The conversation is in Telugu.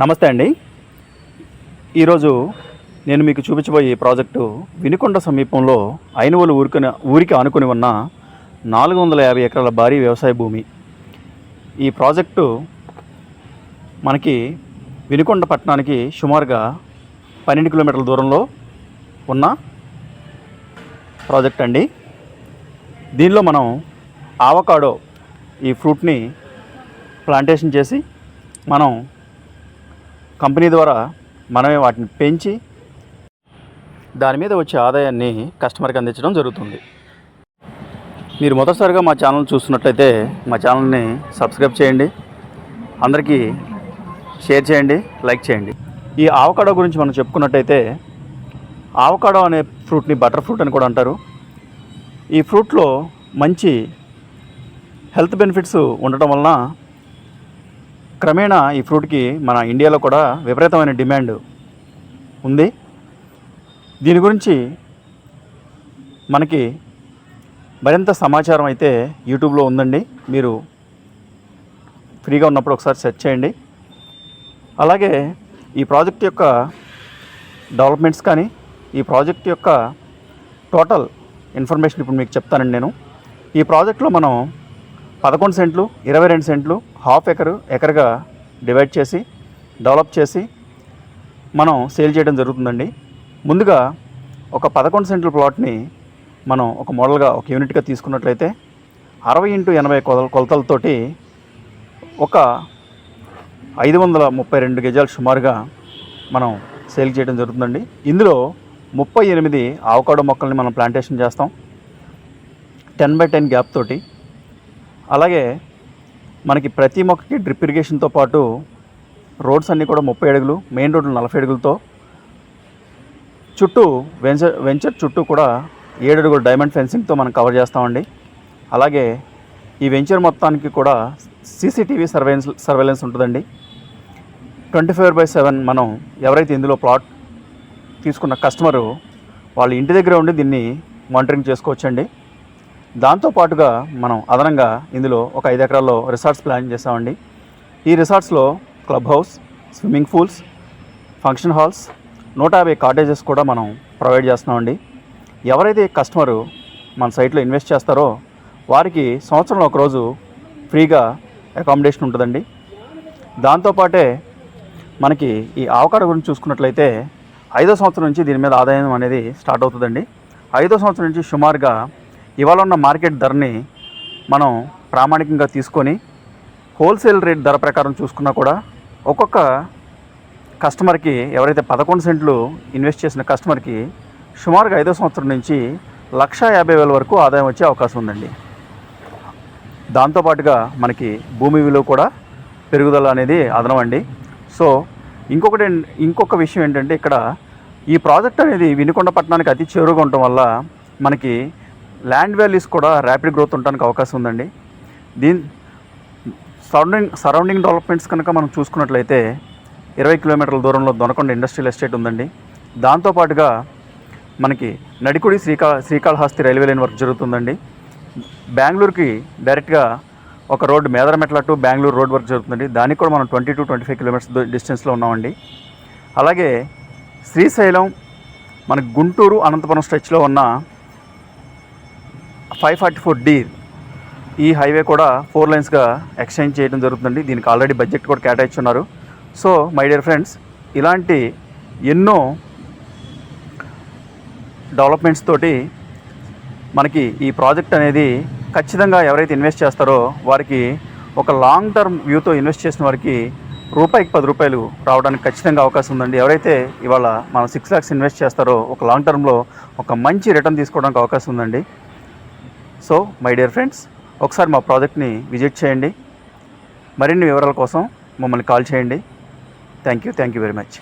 నమస్తే అండి. ఈరోజు నేను మీకు చూపించబోయే ప్రాజెక్టు వినుకొండ సమీపంలో ఐనువలు ఊరికి ఊరికి ఆనుకుని ఉన్న నాలుగు వందల యాభై ఎకరాల భారీ వ్యవసాయ భూమి. ఈ ప్రాజెక్టు మనకి వినుకొండ పట్టణానికి సుమారుగా పన్నెండు కిలోమీటర్ల దూరంలో ఉన్న ప్రాజెక్ట్ అండి. దీనిలో మనం ఆవకాడో ఈ ఫ్రూట్ని ప్లాంటేషన్ చేసి మనం కంపెనీ ద్వారా మనమే వాటిని పెంచి దాని మీద వచ్చే ఆదాయాన్ని కస్టమర్కి అందించడం జరుగుతుంది. మీరు మొదటిసారిగా మా ఛానల్ చూస్తున్నట్లయితే మా ఛానల్ని సబ్స్క్రైబ్ చేయండి. అందరికీ షేర్ చేయండి లైక్ చేయండి. ఈ ఆవకాడో గురించి మనం చెప్పుకున్నట్టయితే ఆవకాడో అనే ఫ్రూట్ని బటర్ ఫ్రూట్ అని కూడా అంటారు. ఈ ఫ్రూట్లో మంచి హెల్త్ బెనిఫిట్స్ ఉండటం వలన క్రమేణా ఈ ఫ్రూట్కి మన ఇండియాలో కూడా విపరీతమైన డిమాండ్ ఉంది. దీని గురించి మనకి మరింత సమాచారం అయితే యూట్యూబ్లో ఉందండి. మీరు ఫ్రీగా ఉన్నప్పుడు ఒకసారి సెర్చ్ చేయండి. అలాగే ఈ ప్రాజెక్ట్ యొక్క డెవలప్మెంట్స్ కానీ ఈ ప్రాజెక్ట్ యొక్క టోటల్ ఇన్ఫర్మేషన్ ఇప్పుడు మీకు చెప్తానండి నేను. ఈ ప్రాజెక్ట్లో మనం పదకొండు సెంట్లు ఇరవై రెండు సెంట్లు హాఫ్ ఎకర్ ఎకర్గా డివైడ్ చేసి డెవలప్ చేసి మనం సేల్ చేయడం జరుగుతుందండి. ముందుగా ఒక పదకొండు సెంట్ల ప్లాట్ని మనం ఒక మోడల్గా ఒక యూనిట్గా తీసుకున్నట్లయితే అరవై ఇంటూ ఎనభై కొల కొలతలతోటి ఒక ఐదు వందల ముప్పై రెండు గజాలు సుమారుగా మనం సేల్ చేయడం జరుగుతుందండి. ఇందులో ముప్పై ఎనిమిది ఆవకాడో మొక్కల్ని మనం ప్లాంటేషన్ చేస్తాం. టెన్ బై టెన్ గ్యాప్ తోటి అలాగే మనకి ప్రతి మొక్కకి డ్రిప్ ఇరిగేషన్తో పాటు రోడ్స్ అన్నీ కూడా ముప్పై అడుగులు మెయిన్ రోడ్లు నలభై అడుగులతో. చుట్టూ వెంచర్ వెంచర్ చుట్టూ కూడా ఏడు అడుగులు డైమండ్ ఫెన్సింగ్తో మనం కవర్ చేస్తామండి. అలాగే ఈ వెంచర్ మొత్తానికి కూడా సీసీటీవీ సర్వేలెన్స్ సర్వేలెన్స్ ఉంటుందండి. ట్వంటీ ఫోర్ బై సెవెన్ మనం ఎవరైతే ఇందులో ప్లాట్ తీసుకున్న కస్టమరు వాళ్ళ ఇంటి దగ్గర ఉండి దీన్ని మానిటరింగ్ చేసుకోవచ్చండి. దాంతోపాటుగా మనం అదనంగా ఇందులో ఒక ఐదు ఎకరాల్లో రిసార్ట్స్ ప్లాన్ చేసామండి ఈ రిసార్ట్స్లో club house swimming pools function halls నూట యాభై కాటేజెస్ కూడా మనం ప్రొవైడ్ చేస్తున్నామండి. ఎవరైతే కస్టమరు మన సైట్లో ఇన్వెస్ట్ చేస్తారో వారికి సంవత్సరంలో ఒకరోజు ఫ్రీగా అకామిడేషన్ ఉంటుందండి. దాంతోపాటే మనకి ఈ ఆవకాడ గురించి చూసుకున్నట్లయితే ఐదో సంవత్సరం నుంచి దీని మీద ఆదాయం అనేది స్టార్ట్ అవుతుందండి. ఐదో సంవత్సరం నుంచి సుమారుగా ఇవాళ ఉన్న మార్కెట్ ధరని మనం ప్రామాణికంగా తీసుకొని హోల్సేల్ రేట్ ధర ప్రకారం చూసుకున్నా కూడా ఒక్కొక్క కస్టమర్కి ఎవరైతే పదకొండు సెంట్లు ఇన్వెస్ట్ చేసిన కస్టమర్కి సుమారుగా ఐదో సంవత్సరం నుంచి లక్ష యాభై వేల వరకు ఆదాయం వచ్చే అవకాశం ఉందండి. దాంతోపాటుగా మనకి భూమి విలువ కూడా పెరుగుదల అనేది అదనమండి సో ఇంకొకటి ఇంకొక విషయం ఏంటంటే ఇక్కడ ఈ ప్రాజెక్ట్ అనేది వినుకొండ పట్టణానికి అతి చేరువుగా ఉండటం వల్ల మనకి ల్యాండ్ వాల్యూస్ కూడా ర్యాపిడ్ గ్రోత్ ఉండడానికి అవకాశం ఉందండి. దీని సరౌండింగ్ సరౌండింగ్ డెవలప్మెంట్స్ కనుక మనం చూసుకున్నట్లయితే ఇరవై కిలోమీటర్ల దూరంలో దొనకొండ ఇండస్ట్రియల్ ఎస్టేట్ ఉందండి. దాంతోపాటుగా మనకి Nadikudi శ్రీకా Srikalahasti railway line work జరుగుతుందండి. బెంగళూరుకి డైరెక్ట్గా ఒక road Medarametla to Bengaluru road work జరుగుతుందండి. దానికి కూడా మనం twenty two twenty five kilometres డిస్టెన్స్లో ఉన్నామండి. అలాగే శ్రీశైలం మన గుంటూరు అనంతపురం స్ట్రెచ్లో ఉన్న ఫైవ్ ఫార్టీ ఫోర్ డి. ఈ హైవే కూడా ఫోర్ లైన్స్గా ఎక్స్చేంజ్ చేయడం జరుగుతుందండి. దీనికి ఆల్రెడీ బడ్జెట్ కూడా కేటాయించున్నారు సో మై డియర్ ఫ్రెండ్స్ ఇలాంటి ఎన్నో డెవలప్మెంట్స్ తోటి మనకి ఈ ప్రాజెక్ట్ అనేది ఖచ్చితంగా ఎవరైతే ఇన్వెస్ట్ చేస్తారో వారికి ఒక లాంగ్ టర్మ్ వ్యూతో ఇన్వెస్ట్ చేసిన వారికి రూపాయికి పది రూపాయలు రావడానికి ఖచ్చితంగా అవకాశం ఉందండి. ఎవరైతే ఇవాళ మనం సిక్స్ ల్యాక్స్ ఇన్వెస్ట్ చేస్తారో ఒక లాంగ్ టర్మ్లో ఒక మంచి రిటర్న్ తీసుకోవడానికి అవకాశం ఉందండి. సో మై డియర్ ఫ్రెండ్స్ ఒకసారి మా ప్రాజెక్ట్ని విజిట్ చేయండి. మరిన్ని వివరాల కోసం మమ్మల్ని కాల్ చేయండి. Thank you thank you very much.